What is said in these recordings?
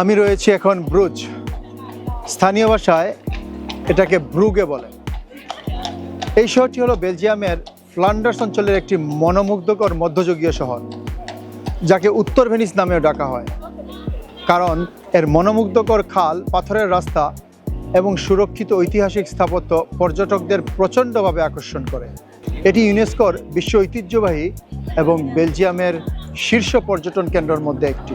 আমি রয়েছি এখন ব্রুজ। স্থানীয় ভাষায় এটাকে ব্রুগে বলে। এই শহরটি হলো বেলজিয়ামের ফ্লান্ডার্স অঞ্চলের একটি মনোমুগ্ধকর মধ্যযুগীয় শহর, যাকে উত্তর ভেনিস নামেও ডাকা হয়। কারণ এর মনোমুগ্ধকর খাল, পাথরের রাস্তা এবং সুরক্ষিত ঐতিহাসিক স্থাপত্য পর্যটকদের প্রচণ্ডভাবে আকর্ষণ করে। এটি ইউনেস্কোর বিশ্ব ঐতিহ্যবাহী এবং বেলজিয়ামের শীর্ষ পর্যটন কেন্দ্রের মধ্যে একটি।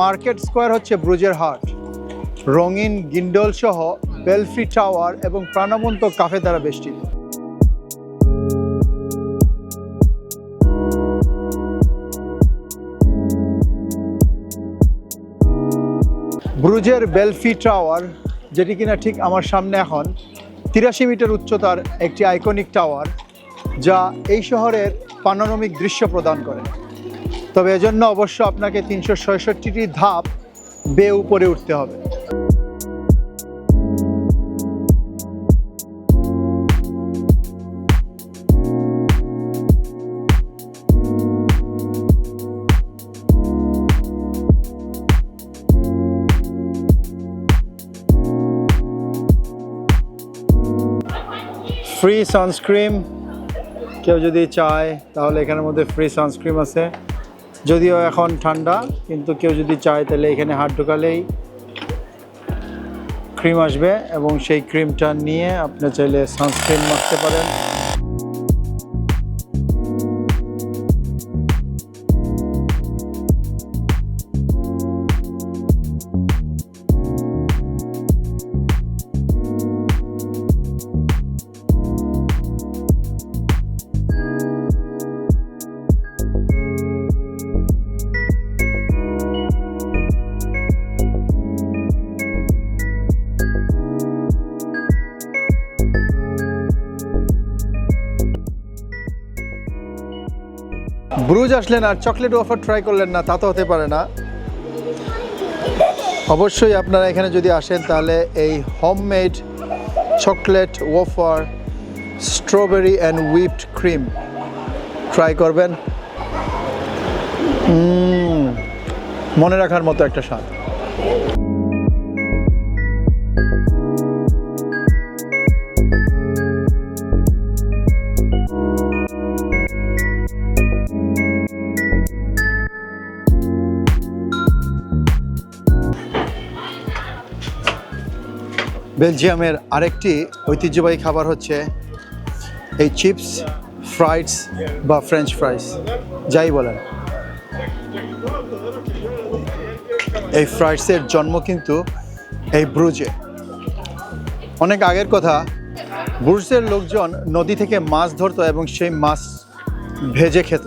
মার্কেট স্কোয়ার হচ্ছে ব্রুজের হাট। রঙিন গিন্ডল সহ বেলফ্রি টাওয়ার এবং প্রাণবন্ত কাফে দ্বারা বেষ্টিত। ব্রুজের বেলফি টাওয়ার, যেটি কিনা ঠিক আমার সামনে এখন, তিরাশি মিটার উচ্চতার একটি আইকনিক টাওয়ার যা এই শহরের পানোরমিক দৃশ্য প্রদান করে। তবে এজন্য অবশ্য আপনাকে তিনশো ছয়ষট্টিটি ধাপ বে উপরে উঠতে হবে। ফ্রি সানস্ক্রিম কেউ যদি চায়, তাহলে এখানের মধ্যে ফ্রি সানস্ক্রিম আছে। যদিও এখন ঠান্ডা, কিন্তু কেউ যদি চায় তাহলে এখানে হাত ঢোকালেই ক্রিম আসবে এবং সেই ক্রিমটা নিয়ে আপনি চাইলে সানস্ক্রিন মাখতে পারেন। ব্রুজ আসলেন আর চকলেট ওয়াফার ট্রাই করলেন না, তা তো হতে পারে না। অবশ্যই আপনারা এখানে যদি আসেন, তাহলে এই homemade chocolate wafer strawberry and whipped cream try করবেন। মনে রাখার মতো একটা স্বাদ। বেলজিয়ামের আরেকটি ঐতিহ্যবাহী খাবার হচ্ছে এই চিপস, ফ্রাইডস বা ফ্রেঞ্চ ফ্রাইস, যাই বলেন। এই ফ্রাইডসের জন্ম কিন্তু এই ব্রুজে। অনেক আগের কথা, ব্রুজের লোকজন নদী থেকে মাছ ধরতো এবং সেই মাছ ভেজে খেত।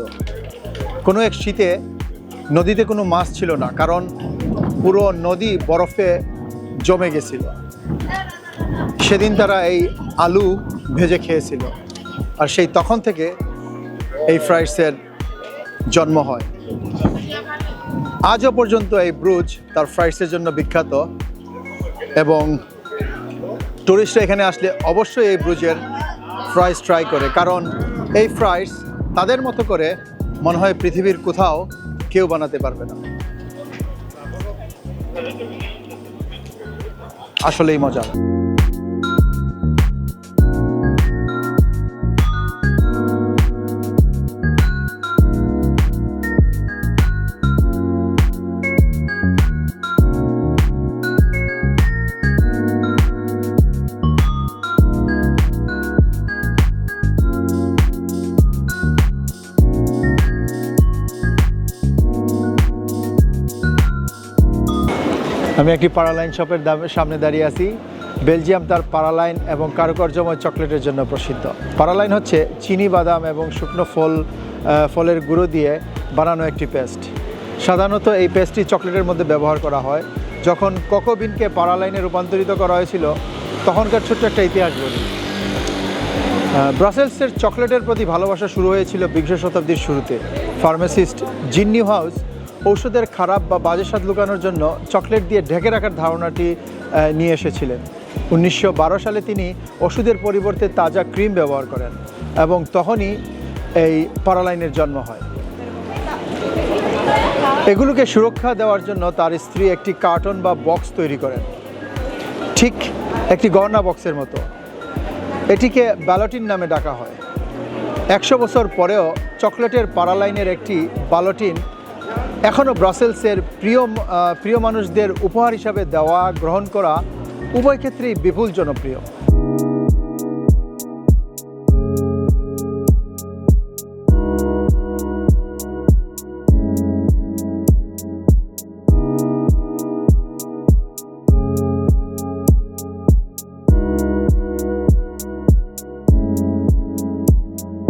কোনো এক শীতে নদীতে কোনো মাছ ছিল না, কারণ পুরো নদী বরফে জমে গেছিল। সেদিন তারা এই আলু ভেজে খেয়েছিল। আর সেই তখন থেকে এই ফ্রাইডসের জন্ম হয়। আজও পর্যন্ত এই ব্রুজ তার ফ্রাইডসের জন্য বিখ্যাত এবং টুরিস্টরা এখানে আসলে অবশ্যই এই ব্রুজের ফ্রাইস ট্রাই করে। কারণ এই ফ্রাইস তাদের মতো করে মনে হয় পৃথিবীর কোথাও কেউ বানাতে পারবে না। আসলেই মজা আমি একটি পারালাইন শপের সামনে দাঁড়িয়ে আছি। বেলজিয়াম তার পারালাইন এবং কারুকার্যময় চকলেটের জন্য প্রসিদ্ধ। পারালাইন হচ্ছে চিনি, বাদাম এবং শুকনো ফল ফলের গুঁড়ো দিয়ে বানানো একটি পেস্ট। সাধারণত এই পেস্টটি চকলেটের মধ্যে ব্যবহার করা হয়। যখন কোকোবিনকে পারালাইনে রূপান্তরিত করা হয়েছিল, তখনকার ছোট্ট একটা ইতিহাস বলি। ব্রাসেলসের চকলেটের প্রতি ভালোবাসা শুরু হয়েছিল বিংশ শতাব্দীর শুরুতে। ফার্মাসিস্ট জিন্নি হাউস ঔষধের খারাপ বা বাজে স্বাদ লুকানোর জন্য চকলেট দিয়ে ঢেকে রাখার ধারণাটি নিয়ে এসেছিলেন। উনিশশো বারো সালে তিনি ওষুধের পরিবর্তে তাজা ক্রিম ব্যবহার করেন এবং তখনই এই পারালাইনের জন্ম হয়। এগুলোকে সুরক্ষা দেওয়ার জন্য তার স্ত্রী একটি কার্টন বা বক্স তৈরি করেন। ঠিক একটি গহনা বক্সের মতো। এটিকে ব্যালটিন নামে ডাকা হয়। একশো বছর পরেও চকলেটের পারালাইনের একটি বালটিন এখনও ব্রাসেলসের প্রিয় প্রিয় মানুষদের উপহার হিসাবে দেওয়া, গ্রহণ করা উভয় ক্ষেত্রেই বিপুল জনপ্রিয়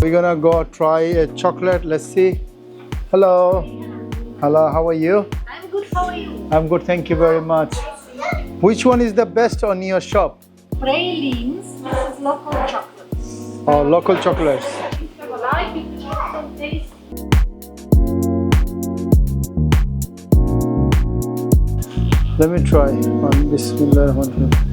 We're gonna go try a chocolate. Let's see. Hello. Hello, how are you? I'm good. How are you? I'm good, thank you very much. Which one is the best on your shop? Pralines. Is local chocolates. Oh, local chocolates. If you like chocolate taste. Let me try. Bismillah.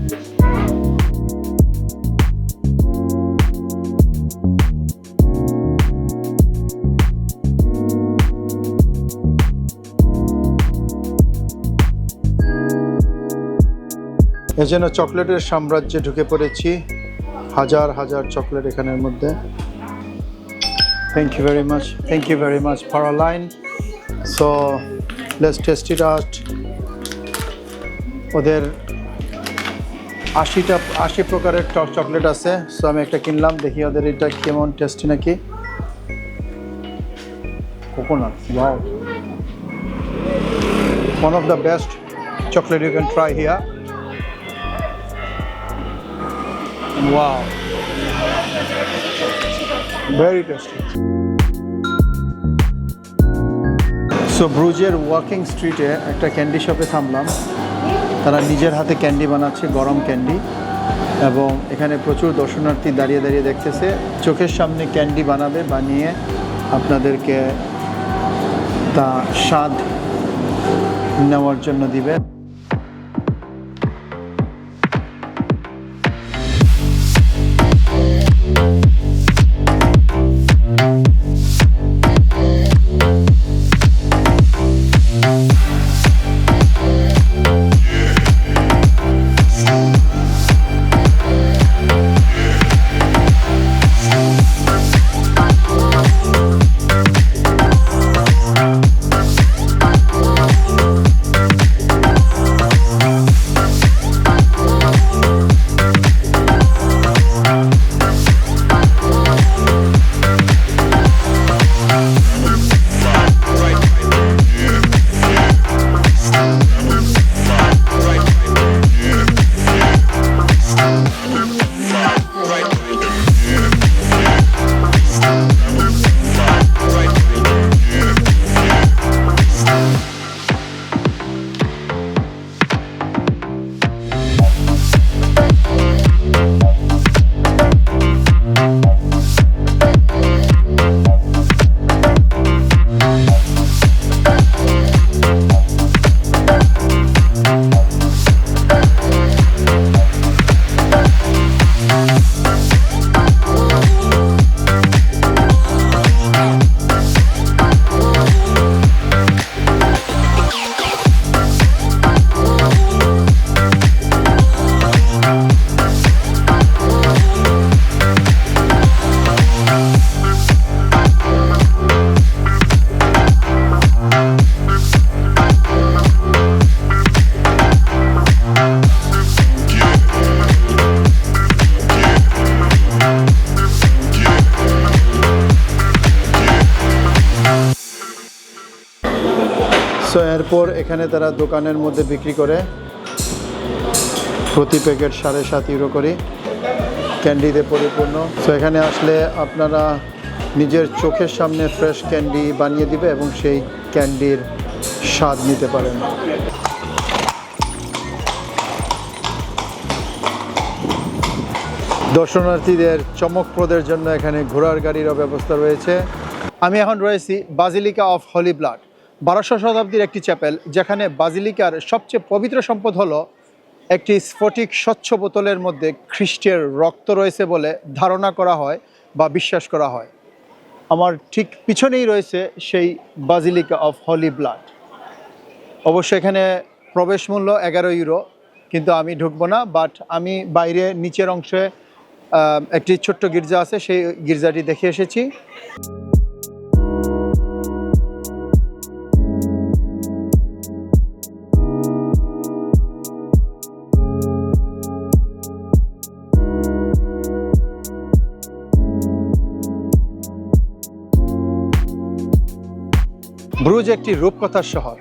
এ যেন চকলেটের সাম্রাজ্যে ঢুকে পড়েছি। হাজার হাজার chocolate এখানের মধ্যে। Thank you very much thank you very much for a line so let's test out ওদের আশিটা, আশি প্রকারের টক চকলেট আছে। সো আমি একটা কিনলাম, দেখি ওদের এটা কেমন টেস্টি নাকি। Coconut wow one of the best chocolate you can try here wow very tasty so ব্রুজের walking স্ট্রিটে একটা ক্যান্ডি শপে থামলাম। তারা নিজের হাতে ক্যান্ডি বানাচ্ছে, গরম ক্যান্ডি এবং এখানে প্রচুর দর্শনার্থী দাঁড়িয়ে দাঁড়িয়ে দেখতেছে। চোখের সামনে ক্যান্ডি বানাবে, বানিয়ে আপনাদেরকে তা স্বাদ নেওয়ার জন্য দিবে। এখানে তারা দোকানের মধ্যে বিক্রি করে। প্রতি প্যাকেট সাড়ে সাত ইউরো করে ক্যান্ডিতে পরিপূর্ণ। তো এখানে আসলে আপনারা নিজের চোখের সামনে ফ্রেশ ক্যান্ডি বানিয়ে দিবে এবং সেই ক্যান্ডির স্বাদ নিতে পারেন। দর্শনার্থীদের চমকপ্রদের জন্য এখানে ঘোড়ার গাড়িরও ব্যবস্থা রয়েছে। আমি এখন রয়েছি বাজিলিকা অফ হলি ব্লাড। বারোশো শতাব্দীর একটি চ্যাপেল, যেখানে বাজিলিকার সবচেয়ে পবিত্র সম্পদ হলো একটি স্ফটিক স্বচ্ছ বোতলের মধ্যে খ্রিস্টের রক্ত রয়েছে বলে ধারণা করা হয় বা বিশ্বাস করা হয়। আমার ঠিক পিছনেই রয়েছে সেই বাজিলিকা অফ হলি ব্লাড। অবশ্য এখানে প্রবেশ মূল্য এগারো ইউরো, কিন্তু আমি ঢুকবো না, বাট আমি বাইরে নিচের অংশে একটি ছোট্ট গির্জা আছে, সেই গির্জাটি দেখে এসেছি। ব্রুজ একটি রূপকথার শহর,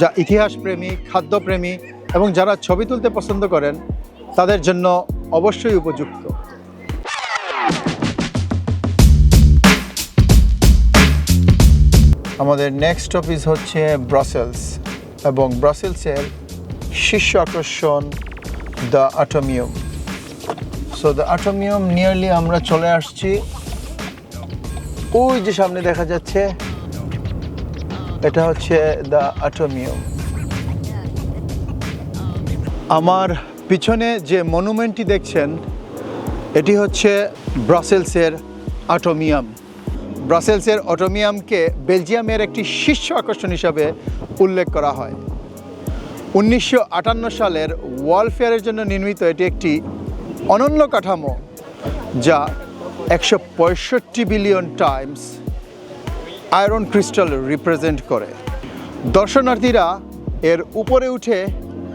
যা ইতিহাসপ্রেমী, খাদ্যপ্রেমী এবং যারা ছবি তুলতে পছন্দ করেন, তাদের জন্য অবশ্যই উপযুক্ত। আমাদের নেক্সট অফিস হচ্ছে ব্রাসেলস এবং ব্রাসেলসের শীর্ষ আকর্ষণ the Atomium so the Atomium nearly আমরা চলে আসছি। ওই যে সামনে দেখা যাচ্ছে এটা হচ্ছে দ্য অটোমিয়াম আমার পিছনে যে মনুমেন্টটি দেখছেন, এটি হচ্ছে ব্রাসেলসের অটোমিয়াম ব্রাসেলসের অটোমিয়ামকে বেলজিয়ামের একটি শীর্ষ আকর্ষণ হিসাবে উল্লেখ করা হয়। উনিশশো আটান্ন সালের ওয়ার্ল্ড ফেয়ারের জন্য নির্মিত এটি একটি অনন্য কাঠামো, যা একশো পঁয়ষট্টি billion times iron crystal represent করে। দর্শনার্থীরা এর উপরে উঠে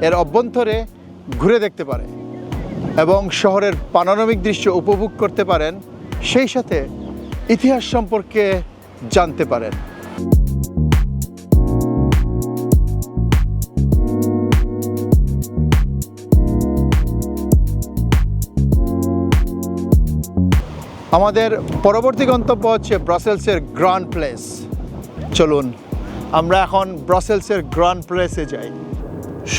এর অভ্যন্তরে ঘুরে দেখতে পারে এবং শহরের পানোরামিক দৃশ্য উপভোগ করতে পারেন, সেই সাথে ইতিহাস সম্পর্কে জানতে পারেন। আমাদের পরবর্তী গন্তব্য হচ্ছে ব্রাসেলসের গ্রান্ড প্লেস। চলুন, আমরা এখন ব্রাসেলসের গ্রান্ড প্লেসে যাই।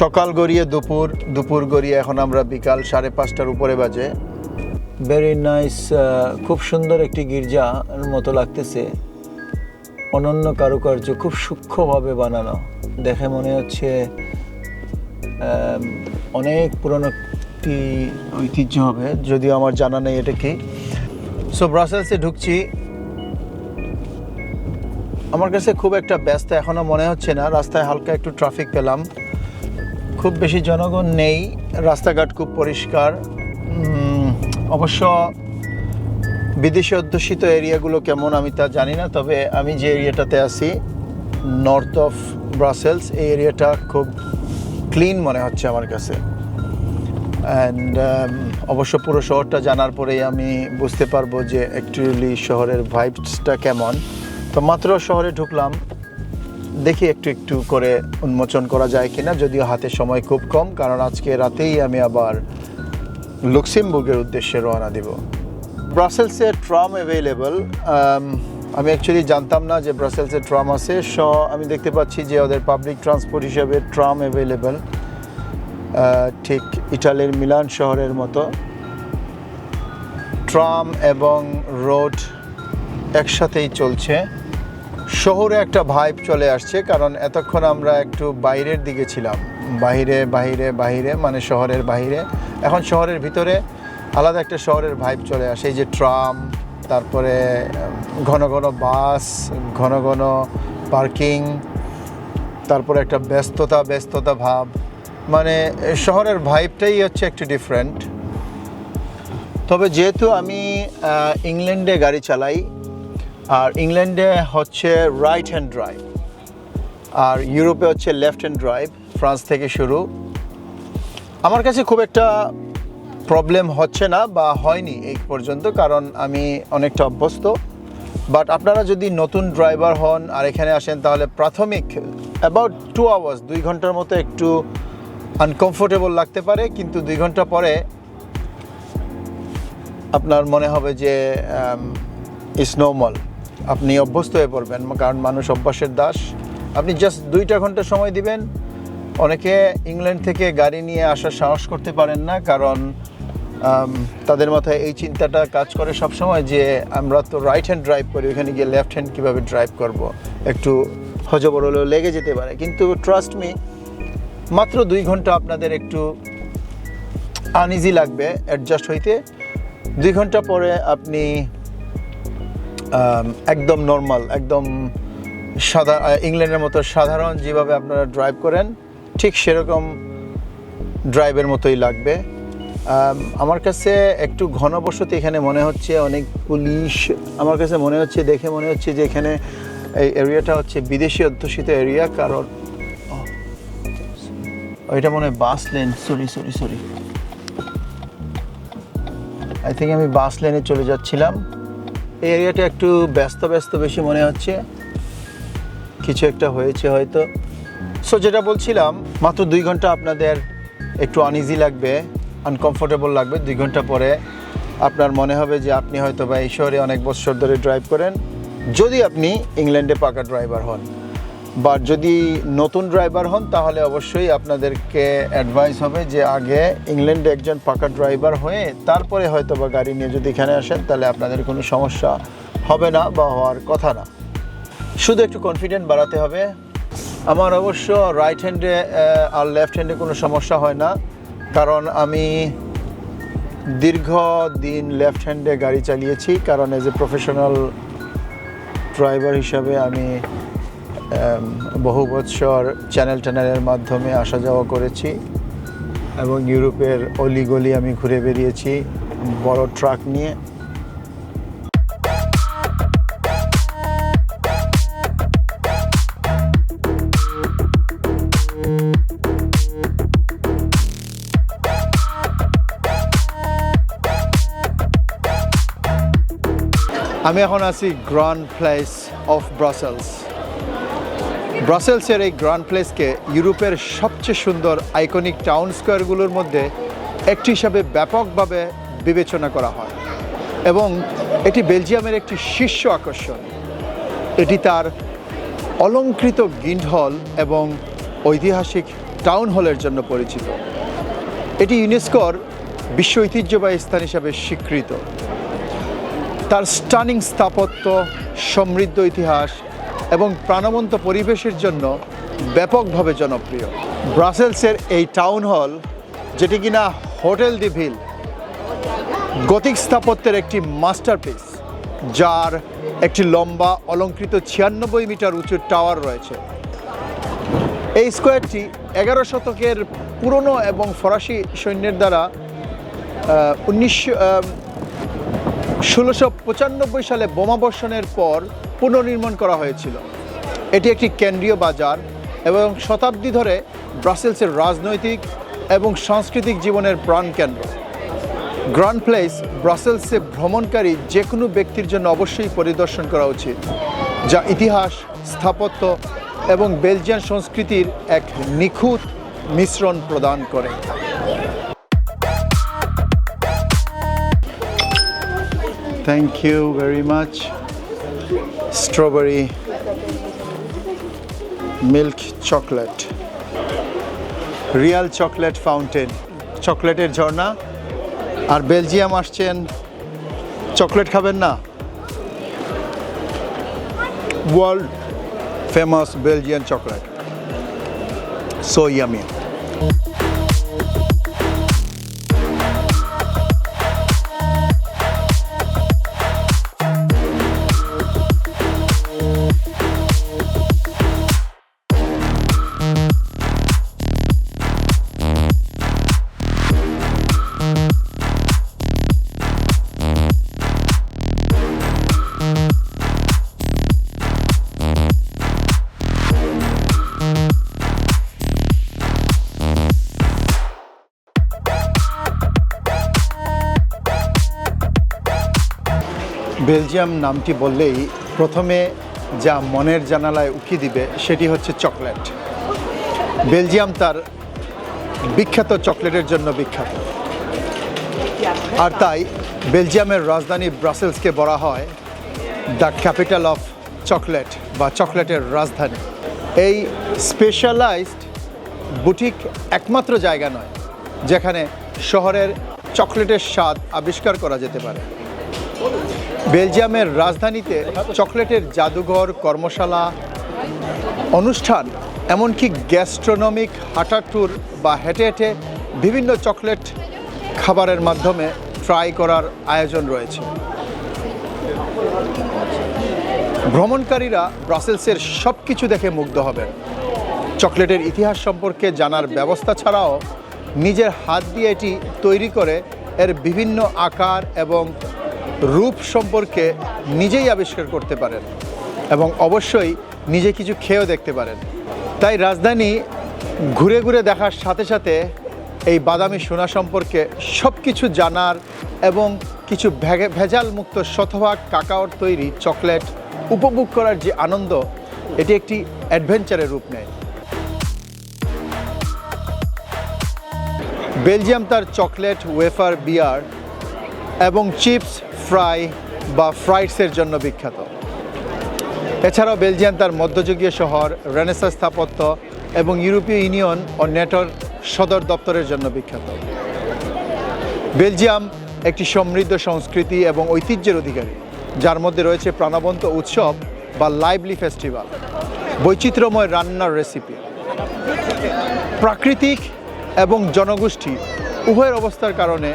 সকাল গড়িয়ে দুপুর দুপুর গড়িয়ে এখন আমরা বিকাল সাড়ে পাঁচটার উপরে বাজে। ভেরি নাইস খুব সুন্দর একটি গির্জার মতো লাগতেছে। অনন্য কারুকার্য খুব সূক্ষ্মভাবে বানানো। দেখে মনে হচ্ছে অনেক পুরনো একটি ঐতিহ্য হবে। যদিও আমার জানা নেই এটা কি। সো ব্রাসেলসে ঢুকছি। আমার কাছে খুব একটা ব্যস্ত এখনও মনে হচ্ছে না। রাস্তায় হালকা একটু ট্রাফিক পেলাম। খুব বেশি জনগণ নেই। রাস্তাঘাট খুব পরিষ্কার। অবশ্য বিদেশি অধ্যুষিত এরিয়াগুলো কেমন আমি তা জানি না, তবে আমি যে এরিয়াটাতে আছি নর্থ অফ ব্রাসেলস এই এরিয়াটা খুব ক্লিন মনে হচ্ছে আমার কাছে। অ্যান্ড অবশ্য পুরো শহরটা জানার পরেই আমি বুঝতে পারব যে অ্যাকচুয়ালি শহরের ভাইবসটা কেমন। তো মাত্র শহরে ঢুকলাম। দেখি একটু একটু করে উন্মোচন করা যায় কিনা, যদিও হাতে সময় খুব কম, কারণ আজকে রাতেই আমি আবার লুক্সেমবুর্গের উদ্দেশ্যে রওনা দিব। ব্রাসেলসের ট্রাম অ্যাভেলেবল আমি অ্যাকচুয়ালি জানতাম না যে ব্রাসেলসের ট্রাম আছে। স আমি দেখতে পাচ্ছি যে ওদের পাবলিক ট্রান্সপোর্ট হিসেবে ট্রাম অ্যাভেলেবল ঠিক ইটালির মিলান শহরের মতো। ট্রাম এবং রোড একসাথেই চলছে। শহরে একটা ভাইব চলে আসছে, কারণ এতক্ষণ আমরা একটু বাইরের দিকে ছিলাম। বাইরে বাইরে বাইরে মানে শহরের বাইরে। এখন শহরের ভিতরে আলাদা একটা শহরের ভাইব চলে আসে। এই যে ট্রাম, তারপরে ঘন ঘন বাস, ঘন ঘন পার্কিং, তারপরে একটা ব্যস্ততা ব্যস্ততা ভাব। মানে শহরের ভাইবটাই হচ্ছে একটু ডিফারেন্ট তবে যেহেতু আমি ইংল্যান্ডে গাড়ি চালাই, আর ইংল্যান্ডে হচ্ছে রাইট হ্যান্ড ড্রাইভ আর ইউরোপে হচ্ছে লেফট হ্যান্ড ড্রাইভ ফ্রান্স থেকে শুরু। আমার কাছে খুব একটা প্রবলেম হচ্ছে না বা হয়নি এই পর্যন্ত, কারণ আমি অনেকটা অভ্যস্ত। বাট আপনারা যদি নতুন ড্রাইভার হন আর এখানে আসেন, তাহলে প্রাথমিক অ্যাবাউট টু আওয়ার্স দুই ঘণ্টার মতো একটু আনকমফোর্টেবল লাগতে পারে, কিন্তু দুই ঘণ্টা পরে আপনার মনে হবে যে ইস নর্মাল আপনি অভ্যস্ত হয়ে পড়বেন, কারণ মানুষ অভ্যাসের দাস। আপনি জাস্ট দুইটা ঘণ্টা সময় দিবেন। অনেকে ইংল্যান্ড থেকে গাড়ি নিয়ে আসার সাহস করতে পারেন না, কারণ তাদের মাথায় এই চিন্তাটা কাজ করে সব সময় যে, আমরা তো রাইট হ্যান্ড ড্রাইভ করি ওখানে গিয়ে লেফট হ্যান্ড কীভাবে ড্রাইভ করব? একটু হজবড় হলেও লেগে যেতে পারে। কিন্তু ট্রাস্ট মি মাত্র দুই ঘণ্টা আপনাদের একটু আনইজি লাগবে অ্যাডজাস্ট হইতে। দুই ঘণ্টা পরে আপনি একদম নর্মাল একদম সাদা ইংল্যান্ডের মতো সাধারণ যেভাবে আপনারা ড্রাইভ করেন, ঠিক সেরকম ড্রাইভের মতোই লাগবে। আমার কাছে একটু ঘনবসতি এখানে মনে হচ্ছে, অনেক পুলিশ আমার কাছে মনে হচ্ছে, দেখে মনে হচ্ছে যে এখানে এই এরিয়াটা হচ্ছে বিদেশি অধ্যুষিত এরিয়া কারণ ওইটা মনে হয় bus lane sorry sorry sorry I think আমি বাস লেনে চলে যাচ্ছিলাম। এই এরিয়াটা একটু ব্যস্ত ব্যস্ত বেশি মনে হচ্ছে। কিছু একটা হয়েছে হয়তো। সো যেটা বলছিলাম, মাত্র দুই ঘণ্টা আপনাদের একটু আনইজি লাগবে আনকমফোর্টেবল লাগবে। দুই ঘণ্টা পরে আপনার মনে হবে যে আপনি হয়তো বা এই শহরে অনেক বছর ধরে ড্রাইভ করেন। যদি আপনি ইংল্যান্ডে পাকা ড্রাইভার হন। বা যদি নতুন ড্রাইভার হন, তাহলে অবশ্যই আপনাদেরকে অ্যাডভাইস হবে যে আগে ইংল্যান্ডে একজন পাকা ড্রাইভার হয়ে তারপরে হয়তো বা গাড়ি নিয়ে যদি এখানে আসেন, তাহলে আপনাদের কোনো সমস্যা হবে না বা হওয়ার কথা না। শুধু একটু কনফিডেন্ট বাড়াতে হবে। আমার অবশ্য রাইট হ্যান্ডে আর লেফট হ্যান্ডে কোনো সমস্যা হয় না। কারণ আমি দীর্ঘ দিন লেফট হ্যান্ডে গাড়ি চালিয়েছি। কারণ এজ এ প্রফেশনাল ড্রাইভার হিসাবে আমি বহু বৎসর চ্যানেল ট্যানেলের মাধ্যমে আসা যাওয়া করেছি এবং ইউরোপের অলিগলি আমি ঘুরে বেরিয়েছি বড় ট্রাক নিয়ে। আমি এখন আছি গ্র্যান্ড প্লেস অফ ব্রাসেলস ব্রাসেলসের এই গ্র্যান্ড প্লেসকে ইউরোপের সবচেয়ে সুন্দর আইকনিক টাউন স্কোয়ারগুলোর মধ্যে একটি হিসাবে ব্যাপকভাবে বিবেচনা করা হয়। এবং এটি বেলজিয়ামের একটি শীর্ষ আকর্ষণ। এটি তার অলঙ্কৃত গিন্ড হল এবং ঐতিহাসিক টাউন হলের জন্য পরিচিত। এটি ইউনেস্কোর বিশ্ব ঐতিহ্যবাহী স্থান হিসাবে স্বীকৃত। তার স্টানিং স্থাপত্য, সমৃদ্ধ ইতিহাস এবং প্রাণবন্ত পরিবেশের জন্য ব্যাপকভাবে জনপ্রিয়। ব্রাসেলসের এই টাউন হল, যেটি কিনা হোটেল দি ভিল গতিক স্থাপত্যের একটি মাস্টারপিস, যার একটি লম্বা, অলঙ্কৃত ছিয়ানব্বই মিটার উঁচু টাওয়ার রয়েছে। এই স্কোয়ারটি এগারো শতকের পুরনো এবং ফরাসি সৈন্যের দ্বারা উনিশশো ষোলোশো পঁচানব্বই সালে বোমাবর্ষণের পর পুনর্নির্মাণ করা হয়েছিল। এটি একটি কেন্দ্রীয় বাজার এবং শতাব্দী ধরে ব্রাসেলসের রাজনৈতিক এবং সাংস্কৃতিক জীবনের প্রাণকেন্দ্র গ্র্যান্ড প্লেস ব্রাসেলসে ভ্রমণকারী যে কোনো ব্যক্তির জন্য অবশ্যই পরিদর্শন করা উচিত, যা ইতিহাস, স্থাপত্য এবং বেলজিয়ান সংস্কৃতির এক নিখুঁত মিশ্রণ প্রদান করে। Thank you very much. Strawberry milk chocolate. Real chocolate fountain চকলেটের ঝর্ণা. আর বেলজিয়াম আসছেন। চকলেট খাবেন না? World famous Belgian chocolate so yummy Belgium নামটি বললেই প্রথমে যা মনের জানালায় উকি দিবে সেটি হচ্ছে চকলেট। বেলজিয়াম তার বিখ্যাত চকলেটের জন্য বিখ্যাত। আর তাই বেলজিয়ামের রাজধানী ব্রাসেলসকে বলা হয় দ্য ক্যাপিটাল অফ চকলেট বা চকলেটের রাজধানী। এই স্পেশালাইজড বুটিক একমাত্র জায়গা নয়, যেখানে শহরের চকলেটের স্বাদ আবিষ্কার করা যেতে পারে। বেলজিয়ামের রাজধানীতে চকলেটের জাদুঘর, কর্মশালা, অনুষ্ঠান, এমনকি গ্যাস্ট্রোনমিক হাঁটার ট্যুর বা হেঁটে হেঁটে বিভিন্ন চকলেট খাবারের মাধ্যমে ট্রাই করার আয়োজন রয়েছে। ভ্রমণকারীরা ব্রাসেলসের সব কিছু দেখে মুগ্ধ হবেন। চকলেটের ইতিহাস সম্পর্কে জানার ব্যবস্থা ছাড়াও নিজের হাত দিয়ে এটি তৈরি করে এর বিভিন্ন আকার এবং রূপ সম্পর্কে নিজেই আবিষ্কার করতে পারেন এবং অবশ্যই নিজে কিছু খেয়েও দেখতে পারেন। তাই রাজধানী ঘুরে ঘুরে দেখার সাথে সাথে এই বাদামি সোনা সম্পর্কে সব কিছু জানার এবং কিছু ভেজাল মুক্ত শতভাগ কাকাওর তৈরি চকলেট উপভোগ করার যে আনন্দ, এটি একটি অ্যাডভেঞ্চারের রূপ নেয়। বেলজিয়াম তার চকলেট, ওয়েফার, বিয়ার এবং চিপস ফ্রাই বা ফ্রাইডসের জন্য বিখ্যাত। এছাড়াও বেলজিয়াম তার মধ্যযুগীয় শহর রেনেসা স্থাপত্য এবং ইউরোপীয় ইউনিয়ন ও নেটোর সদর দপ্তরের জন্য বিখ্যাত। বেলজিয়াম একটি সমৃদ্ধ সংস্কৃতি এবং ঐতিহ্যের অধিকারী, যার মধ্যে রয়েছে প্রাণবন্ত উৎসব বা লাইভলি ফেস্টিভ্যাল বৈচিত্র্যময় রান্নার রেসিপি প্রাকৃতিক এবং জনগোষ্ঠী উভয়ের অবস্থার কারণে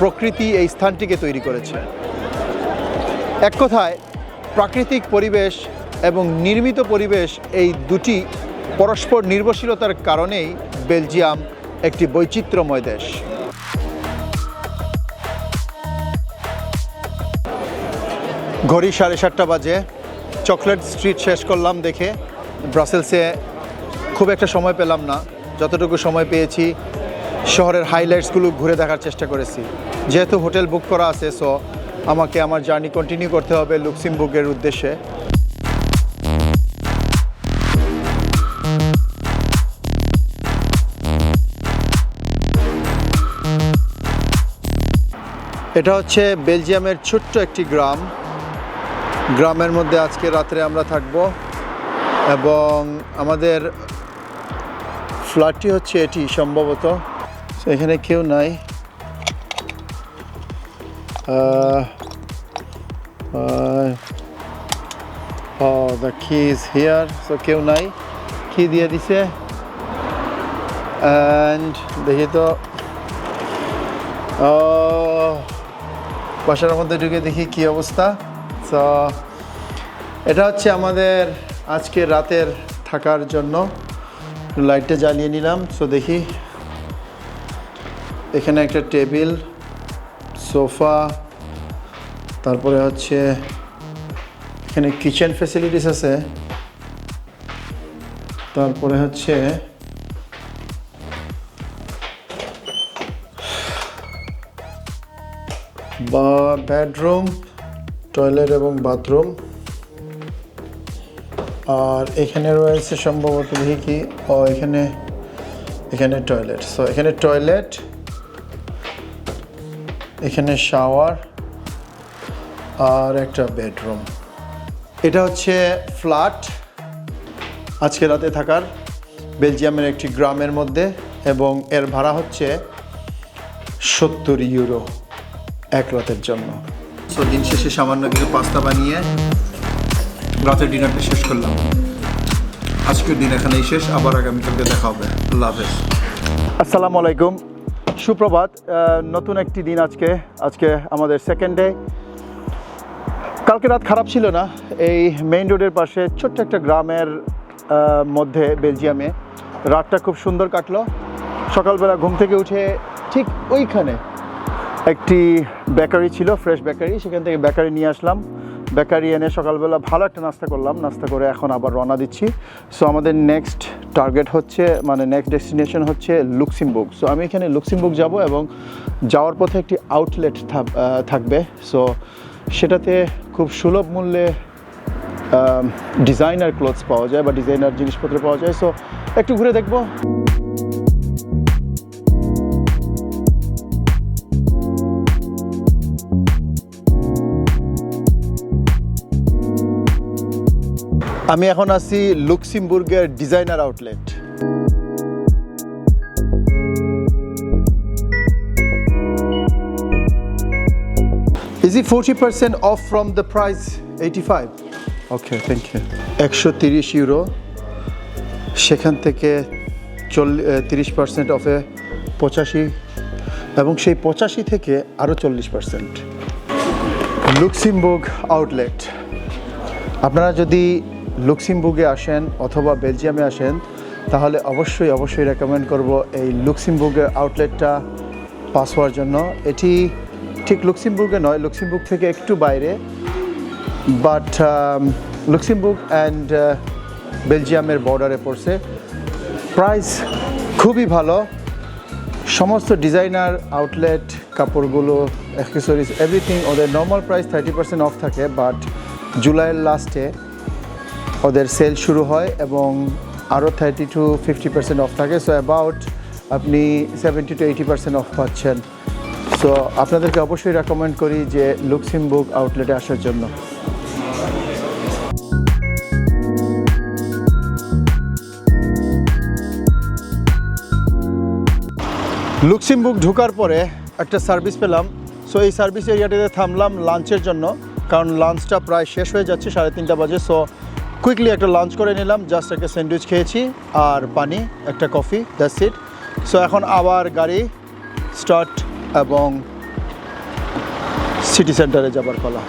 প্রকৃতি এই স্থানটিকে তৈরি করেছে। এক কথায়, প্রাকৃতিক পরিবেশ এবং নির্মিত পরিবেশ এই দুটি পরস্পর নির্ভরশীলতার কারণেই বেলজিয়াম একটি বৈচিত্র্যময় দেশ। ঘড়ি সাড়ে সাতটা বাজে। চকলেট স্ট্রিট শেষ করলাম দেখে। ব্রাসেলসে খুব একটা সময় পেলাম না। যতটুকু সময় পেয়েছি, শহরের হাইলাইটসগুলো ঘুরে দেখার চেষ্টা করেছি। যেহেতু হোটেল বুক করা আছে সো আমাকে আমার জার্নি কন্টিনিউ করতে হবে লুক্সিমবুর্গের উদ্দেশ্যে। এটা হচ্ছে বেলজিয়ামের ছোট্ট একটি গ্রাম। গ্রামের মধ্যে আজকে রাত্রে আমরা থাকব এবং আমাদের ফ্ল্যাটটি হচ্ছে এটি সম্ভবত। এখানে কেউ নাই। ও the key is here so কেউ নাই। কি দিয়ে দিছে। অ্যান্ড দেখি তো। ও বাসার মধ্যে ঢুকে দেখি কি অবস্থা। সো এটা হচ্ছে আমাদের আজকে রাতের থাকার জন্য। লাইটটা জ্বালিয়ে নিলাম। সো দেখি। এখানে একটা টেবিল। সোফা, তারপরে হচ্ছে এখানে কিচেন ফেসিলিটিস আছে। তারপরে হচ্ছে বা বেডরুম টয়লেট এবং বাথরুম আর এখানে রয়েছে সম্ভবত দেখি কি? ও, এখানে এখানে টয়লেট সো এখানে টয়লেট এখানে শাওয়ার আর একটা বেডরুম। এটা হচ্ছে ফ্ল্যাট আজকে রাতে থাকার। বেলজিয়ামের একটি গ্রামের মধ্যে এবং এর ভাড়া হচ্ছে সত্তর ইউরো এক রাতের জন্য। সো দিন শেষে সামান্য কিছু পাস্তা বানিয়ে রাতের ডিনারটা শেষ করলাম। আজকের দিন এখানেই শেষ, আবার আগামীকালকে দেখা হবে। আল্লাহ হাফেজ। আসসালামু আলাইকুম। সুপ্রভাত নতুন একটি দিন আজকে আজকে আমাদের সেকেন্ড ডে কালকে রাত খারাপ ছিল না, এই মেইন রোডের পাশে ছোট্ট একটা গ্রামের মধ্যে বেলজিয়ামে। রাতটা খুব সুন্দর কাটলো। সকালবেলা ঘুম থেকে উঠে ঠিক ওইখানে একটি বেকারি ছিল ফ্রেশ বেকারি সেখান থেকে বেকারি নিয়ে আসলাম। বেকারি এনে সকালবেলা ভালো একটা নাস্তা করলাম। নাস্তা করে এখন আবার রওনা দিচ্ছি। সো আমাদের নেক্সট টার্গেট হচ্ছে মানে নেক্সট ডেস্টিনেশন হচ্ছে লুক্সিমবুর্গ। সো আমি এখানে লুক্সিমবুর্গ যাব এবং যাওয়ার পথে একটি আউটলেট থাকবে। সো সেটাতে খুব সুলভ মূল্যে ডিজাইনার ক্লোথস পাওয়া যায় বা ডিজাইনার জিনিসপত্র পাওয়া যায়। সো একটু ঘুরে দেখব। আমি এখন আছি লুক্সিমবুর্গের designer outlet. Is it 40% off from the price? 85? Okay thank you একশো তিরিশ ইউরো সেখান থেকে চল্লিশ তিরিশ পার্সেন্ট অফে পঁচাশি। এবং সেই পঁচাশি থেকে আরও চল্লিশ পার্সেন্ট লুক্সিমবুর্গ আউটলেট। আপনারা যদি লুক্সিমবুর্গে আসেন অথবা বেলজিয়ামে আসেন, তাহলে অবশ্যই অবশ্যই রেকমেন্ড করব এই লুক্সিমবুর্গের আউটলেটটা পাস হওয়ার জন্য। এটি ঠিক লুক্সিমবুর্গে নয় লুক্সিমবুর্গ থেকে একটু বাইরে। বাট লুক্সিমবুর্গ অ্যান্ড বেলজিয়ামের বর্ডারে পড়ছে। প্রাইস খুবই ভালো। সমস্ত ডিজাইনার আউটলেট কাপড়গুলো অ্যাক্সেসরিজ এভরিথিং ওদের normal price thirty percent off থাকে বাট জুলাইয়ের লাস্টে ওদের সেল শুরু হয় এবং আরও thirty to fifty percent off থাকে সো অ্যাবাউট আপনি seventy to eighty percent off পাচ্ছেন। সো আপনাদেরকে অবশ্যই রেকমেন্ড করি যে লুক্সিমবুর্গ আউটলেটে আসার জন্য। লুক্সিমবুর্গ ঢোকার পরে একটা সার্ভিস পেলাম। সো এই সার্ভিস এরিয়াটিতে থামলাম লাঞ্চের জন্য, কারণ লাঞ্চটা প্রায় শেষ হয়ে যাচ্ছে সাড়ে তিনটা বাজে। সো কুইকলি একটা লাঞ্চ করে নিলাম জাস্ট একটা স্যান্ডউইচ খেয়েছি আর পানি, একটা কফি দ্যাটস ইট সো এখন আবার গাড়ি স্টার্ট এবং সিটি সেন্টারে যাবার পালা।